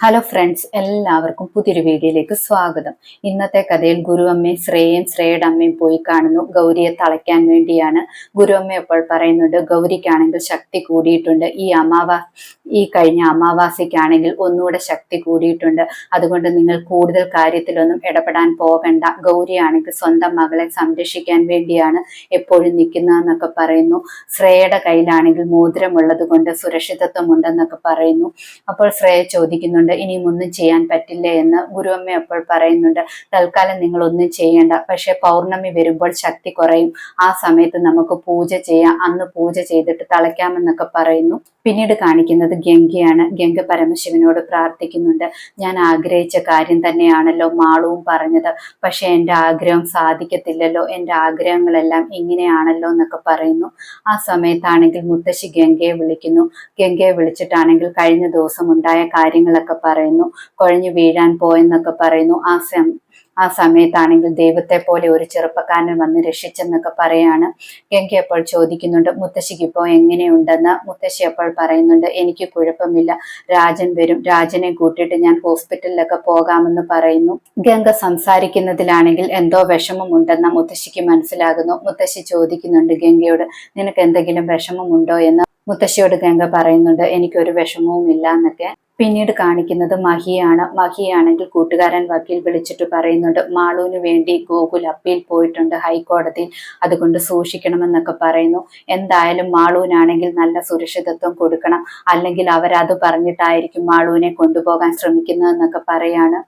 Hello friends എല്ലാവർക്കും പുതിയൊരു വീഡിയോയിലേക്ക് സ്വാഗതം. ഇന്നത്തെ കഥയിൽ ഗുരുവമ്മയും ശ്രേയയും ശ്രേയയുടെ അമ്മയും പോയി കാണുന്നു. ഗൗരിയെ തളയ്ക്കാൻ വേണ്ടിയാണ്. ഗുരുവമ്മ എപ്പോൾ പറയുന്നുണ്ട് ഗൗരിക്കാണെങ്കിൽ ശക്തി കൂടിയിട്ടുണ്ട്. ഈ അമാവാ ഈ കഴിഞ്ഞ അമാവാസിക്കാണെങ്കിൽ ഒന്നുകൂടെ ശക്തി കൂടിയിട്ടുണ്ട്. അതുകൊണ്ട് നിങ്ങൾ കൂടുതൽ കാര്യത്തിലൊന്നും ഇടപെടാൻ പോകണ്ട. ഗൗരിയാണെങ്കിൽ സ്വന്തം മകളെ സംരക്ഷിക്കാൻ വേണ്ടിയാണ് എപ്പോഴും നിൽക്കുന്നതെന്നൊക്കെ പറയുന്നു. ശ്രേയയുടെ കയ്യിലാണെങ്കിൽ മോതിരമുള്ളത് കൊണ്ട് സുരക്ഷിതത്വം ഉണ്ടെന്നൊക്കെ പറയുന്നു. അപ്പോൾ ശ്രേയ ചോദിക്കുന്നുണ്ട് ഇനിയും ഒന്നും ചെയ്യാൻ പറ്റില്ല എന്ന് ഗുരുവമ്മ അപ്പോൾ പറയുന്നുണ്ട്. തൽക്കാലം നിങ്ങൾ ഒന്നും ചെയ്യേണ്ട. പക്ഷെ പൗർണമി വരുമ്പോൾ ശക്തി കുറയും. ആ സമയത്ത് നമുക്ക് പൂജ ചെയ്യാം. അന്ന് പൂജ ചെയ്തിട്ട് തളയ്ക്കാമെന്നൊക്കെ പറയുന്നു. പിന്നീട് കാണിക്കുന്നത് ഗംഗയാണ്. ഗംഗ പരമശിവനോട് പ്രാർത്ഥിക്കുന്നുണ്ട്. ഞാൻ ആഗ്രഹിച്ച കാര്യം തന്നെയാണല്ലോ മാളവും പറഞ്ഞത്. പക്ഷെ എന്റെ ആഗ്രഹം സാധിക്കത്തില്ലല്ലോ. എന്റെ ആഗ്രഹങ്ങളെല്ലാം ഇങ്ങനെയാണല്ലോ എന്നൊക്കെ പറയുന്നു. ആ സമയത്താണെങ്കിൽ മുത്തശ്ശി ഗംഗയെ വിളിക്കുന്നു. ഗംഗയെ വിളിച്ചിട്ടാണെങ്കിൽ കഴിഞ്ഞ ദിവസം ഉണ്ടായ കാര്യങ്ങളൊക്കെ പറയുന്നു. കുഴഞ്ഞു വീഴാൻ പോയെന്നൊക്കെ പറയുന്നു. ആ സം ആ സമയത്താണെങ്കിൽ ദൈവത്തെ പോലെ ഒരു ചെറുപ്പക്കാരൻ വന്ന് രക്ഷിച്ചെന്നൊക്കെ പറയാണ്. ഗംഗ അപ്പോൾ ചോദിക്കുന്നുണ്ട് മുത്തശ്ശിക്ക് ഇപ്പോൾ എങ്ങനെയുണ്ടെന്ന്? മുത്തശ്ശി അപ്പോൾ പറയുന്നുണ്ട് എനിക്ക് കുഴപ്പമില്ല. രാജൻ വരും. രാജനെ കൂട്ടിയിട്ട് ഞാൻ ഹോസ്പിറ്റലിലൊക്കെ പോകാമെന്ന് പറയുന്നു. ഗംഗ സംസാരിക്കുന്നതിലാണെങ്കിൽ എന്തോ വിഷമമുണ്ടെന്ന് മുത്തശ്ശിക്ക് മനസ്സിലാകുന്നു. മുത്തശ്ശി ചോദിക്കുന്നുണ്ട് ഗംഗയോട് നിനക്ക് എന്തെങ്കിലും വിഷമമുണ്ടോ? എന്ന് മുത്തശ്ശിയോട് ഗംഗ പറയുന്നുണ്ട് എനിക്കൊരു വിഷമവും ഇല്ല എന്നൊക്കെ. പിന്നീട് കാണിക്കുന്നത് മഹിയാണ്. മഹിയാണെങ്കിൽ കൂട്ടുകാരൻ വക്കീൽ വിളിച്ചിട്ട് പറയുന്നുണ്ട് മാളുവിന് വേണ്ടി ഗോകുൽ അപ്പീൽ പോയിട്ടുണ്ട് ഹൈക്കോടതിയിൽ അതുകൊണ്ട് സൂക്ഷിക്കണമെന്നൊക്കെ പറയുന്നു. എന്തായാലും മാളുവിനാണെങ്കിൽ നല്ല സുരക്ഷിതത്വം കൊടുക്കണം. അല്ലെങ്കിൽ അവരത് പറഞ്ഞിട്ടായിരിക്കും മാളുവിനെ കൊണ്ടുപോകാൻ ശ്രമിക്കുന്നതെന്നൊക്കെ പറയാണ്.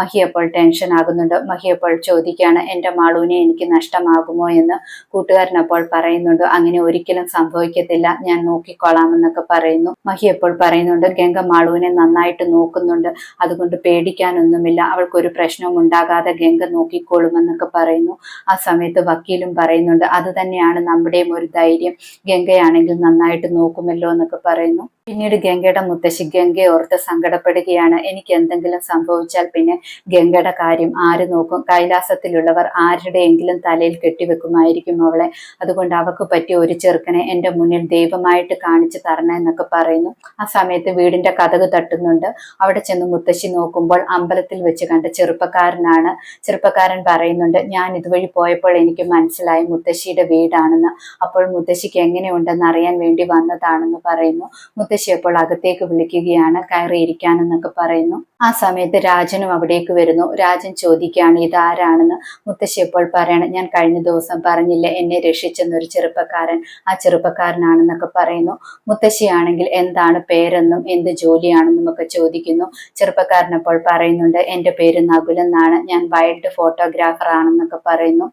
മഹി അപ്പോൾ ടെൻഷൻ ആകുന്നുണ്ട്. മഹി അപ്പോൾ ചോദിക്കുകയാണ് എന്റെ മാളുവിനെ എനിക്ക് നഷ്ടമാകുമോ എന്ന്? കൂട്ടുകാരൻ അപ്പോൾ പറയുന്നുണ്ട് അങ്ങനെ ഒരിക്കലും സംഭവിക്കത്തില്ല. ഞാൻ നോക്കിക്കോളാമെന്നൊക്കെ പറയുന്നു. മഹി അപ്പോൾ പറയുന്നുണ്ട് ഗംഗ മാളുവിനെ നന്നായിട്ട് നോക്കുന്നുണ്ട്. അതുകൊണ്ട് പേടിക്കാനൊന്നുമില്ല. അവൾക്കൊരു പ്രശ്നവും ഉണ്ടാകാതെ ഗംഗ നോക്കിക്കോളുമെന്നൊക്കെ പറയുന്നു. ആ സമയത്ത് വക്കീലും പറയുന്നുണ്ട്. അത് തന്നെയാണ് നമ്മുടെയും ഒരു ധൈര്യം. ഗംഗയാണെങ്കിൽ നന്നായിട്ട് നോക്കുമല്ലോ എന്നൊക്കെ പറയുന്നു. പിന്നീട് ഗംഗയുടെ മുത്തശ്ശി ഗംഗയെ ഓർത്ത് സങ്കടപ്പെടുകയാണ്. എനിക്ക് എന്തെങ്കിലും സംഭവിച്ചാൽ പിന്നെ ഗംഗയുടെ കാര്യം ആര് നോക്കും? കൈലാസത്തിലുള്ളവർ ആരുടെയെങ്കിലും തലയിൽ കെട്ടിവെക്കുമായിരിക്കും അവളെ. അതുകൊണ്ട് അവക്ക് പറ്റിയ ഒരു ചെറുക്കനെ എന്റെ മുന്നിൽ ദൈവമായിട്ട് കാണിച്ചു തരണമെന്നൊക്കെ പറയുന്നു. ആ സമയത്ത് വീടിന്റെ കഥക് തട്ടുന്നുണ്ട്. അവിടെ ചെന്ന് മുത്തശ്ശി നോക്കുമ്പോൾ അമ്പലത്തിൽ വെച്ച് കണ്ട ചെറുപ്പക്കാരനാണ്. ചെറുപ്പക്കാരൻ പറയുന്നുണ്ട് ഞാൻ ഇതുവഴി പോയപ്പോൾ എനിക്ക് മനസ്സിലായി മുത്തശ്ശിയുടെ വീടാണെന്ന്. അപ്പോൾ മുത്തശ്ശിക്ക് എങ്ങനെയുണ്ടെന്ന് അറിയാൻ വേണ്ടി വന്നതാണെന്ന് പറയുന്നു. മുത്തശ്ശി അപ്പോൾ അകത്തേക്ക് വിളിക്കുകയാണ് കയറിയിരിക്കാനെന്നൊക്കെ പറയുന്നു. ആ സമയത്ത് രാജനും അവിടേക്ക് വരുന്നു. രാജൻ ചോദിക്കുകയാണ് ഇതാരാണെന്ന്? മുത്തശ്ശി ഇപ്പോൾ പറയണം ഞാൻ കഴിഞ്ഞ ദിവസം പറഞ്ഞില്ല എന്നെ രക്ഷിച്ചെന്നൊരു ചെറുപ്പക്കാരൻ. ആ ചെറുപ്പക്കാരനാണെന്നൊക്കെ പറയുന്നു. മുത്തശ്ശിയാണെങ്കിൽ എന്താണ് പേരെന്നും എന്ത് ജോലിയാണെന്നും ഒക്കെ ചോദിക്കുന്നു. ചെറുപ്പക്കാരൻ അപ്പോൾ പറയുന്നുണ്ട് എന്റെ പേര് നകുലെന്നാണ് ഞാൻ വൈൽഡ് ഫോട്ടോഗ്രാഫർ ആണെന്നൊക്കെ പറയുന്നു.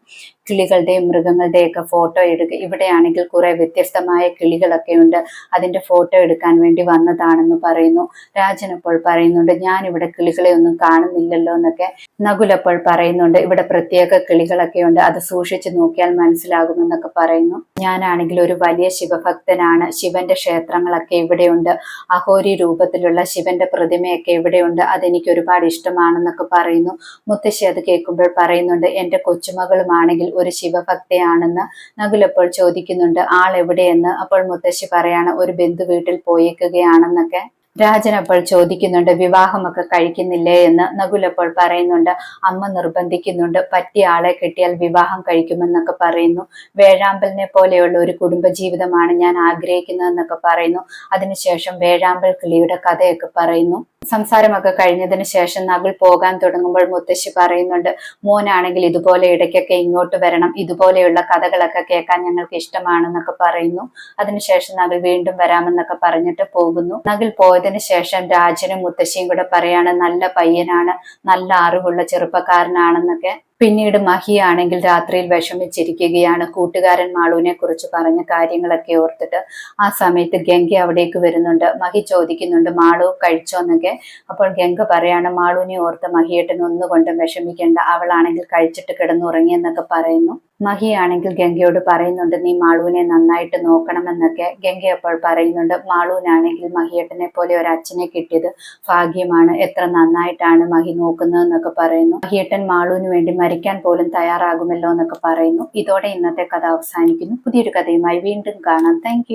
കിളികളുടെയും മൃഗങ്ങളുടെയൊക്കെ ഫോട്ടോ എടുക്കുക ഇവിടെയാണെങ്കിൽ കുറെ വ്യത്യസ്തമായ കിളികളൊക്കെ ഉണ്ട്. അതിന്റെ ഫോട്ടോ എടുക്കാൻ വേണ്ടി വന്നതാണെന്ന് പറയുന്നു. രാജൻ അപ്പോൾ പറയുന്നുണ്ട് ഞാൻ ഇവിടെ കിളികളെ ഒന്നും കാണുന്നില്ലല്ലോ എന്നൊക്കെ നകുലപ്പോൾ പറയുന്നുണ്ട്. ഇവിടെ പ്രത്യേക കിളികളൊക്കെ ഉണ്ട്. അത് സൂക്ഷിച്ചു നോക്കിയാൽ മനസ്സിലാകുമെന്നൊക്കെ പറയുന്നു. ഞാനാണെങ്കിൽ ഒരു വലിയ ശിവഭക്തനാണ്. ശിവന്റെ ക്ഷേത്രങ്ങളൊക്കെ ഇവിടെയുണ്ട്. അഹോരി രൂപത്തിലുള്ള ശിവന്റെ പ്രതിമയൊക്കെ ഇവിടെയുണ്ട്. അതെനിക്ക് ഒരുപാട് ഇഷ്ടമാണെന്നൊക്കെ പറയുന്നു. മുത്തശ്ശി അത് കേൾക്കുമ്പോൾ പറയുന്നുണ്ട് എന്റെ കൊച്ചുമകളുമാണെങ്കിൽ ഒരു ശിവഭക്തയാണെന്ന് നകുലപ്പോൾ ചോദിക്കുന്നുണ്ട്. ആൾ എവിടെയെന്ന്? അപ്പോൾ മുത്തശ്ശി പറയാണ് ഒരു ബന്ധു വീട്ടിൽ പോയേക്കുകയാണെന്നൊക്കെ. രാജൻ അപ്പോൾ ചോദിക്കുന്നുണ്ട് വിവാഹമൊക്കെ കഴിക്കുന്നില്ലേ? എന്ന് നകുൽ അപ്പോൾ പറയുന്നുണ്ട് അമ്മ നിർബന്ധിക്കുന്നുണ്ട് പറ്റിയ ആളെ കിട്ടിയാൽ വിവാഹം കഴിക്കുമെന്നൊക്കെ പറയുന്നു. വേഴാമ്പലിനെ പോലെയുള്ള ഒരു കുടുംബജീവിതമാണ് ഞാൻ ആഗ്രഹിക്കുന്നതെന്നൊക്കെ പറയുന്നു. അതിനുശേഷം വേഴാമ്പൽ കിളിയുടെ കഥയൊക്കെ പറയുന്നു. സംസാരമൊക്കെ കഴിഞ്ഞതിന് ശേഷം നകുൽ പോകാൻ തുടങ്ങുമ്പോൾ മുത്തശ്ശി പറയുന്നുണ്ട് മോനാണെങ്കിൽ ഇതുപോലെ ഇടയ്ക്കൊക്കെ ഇങ്ങോട്ട് വരണം. ഇതുപോലെയുള്ള കഥകളൊക്കെ കേൾക്കാൻ ഞങ്ങൾക്ക് ഇഷ്ടമാണെന്നൊക്കെ പറയുന്നു. അതിനുശേഷം നകുൽ വീണ്ടും വരാമെന്നൊക്കെ പറഞ്ഞിട്ട് പോകുന്നു. നകുൽ പോയതിനു ശേഷം രാജനും മുത്തശ്ശിയും കൂടെ പറയാണ് നല്ല പയ്യനാണ്. നല്ല അറിവുള്ള ചെറുപ്പക്കാരനാണെന്നൊക്കെ പിന്നീട് മഹിയാണെങ്കിൽ രാത്രിയിൽ വിഷമിച്ചിരിക്കുകയാണ്. കൂട്ടുകാരൻ മാളുവിനെ കുറിച്ച് പറഞ്ഞ കാര്യങ്ങളൊക്കെ ഓർത്തിട്ട് ആ സമയത്ത് ഗംഗ അവിടേക്ക് വരുന്നുണ്ട്. മഹി ചോദിക്കുന്നുണ്ട് മാളു കഴിച്ചോ എന്നൊക്കെ? അപ്പോൾ ഗംഗ പറയാണ് മാളുവിനെ ഓർത്ത് മഹിയേട്ടൻ ഒന്നുകൊണ്ടും വിഷമിക്കേണ്ട. അവളാണെങ്കിൽ കഴിച്ചിട്ട് കിടന്നുറങ്ങിയെന്നൊക്കെ പറയുന്നു. മഹിയാണെങ്കിൽ ഗംഗയോട് പറയുന്നുണ്ട് നീ മാളുവിനെ നന്നായിട്ട് നോക്കണമെന്നൊക്കെ ഗംഗ അപ്പോൾ പറയുന്നുണ്ട്. മാളുവിനാണെങ്കിൽ മഹിയേട്ടനെ പോലെ ഒരു അച്ഛനെ കിട്ടിയത് ഭാഗ്യമാണ്. എത്ര നന്നായിട്ടാണ് മഹി നോക്കുന്നതെന്നൊക്കെ പറയുന്നു. മഹിയേട്ടൻ മാളുവിന് വേണ്ടി മരിക്കാൻ പോലും തയ്യാറാകുമല്ലോ എന്നൊക്കെ പറയുന്നു. ഇതോടെ ഇന്നത്തെ കഥ അവസാനിക്കുന്നു. പുതിയൊരു കഥയുമായി വീണ്ടും കാണാം. താങ്ക്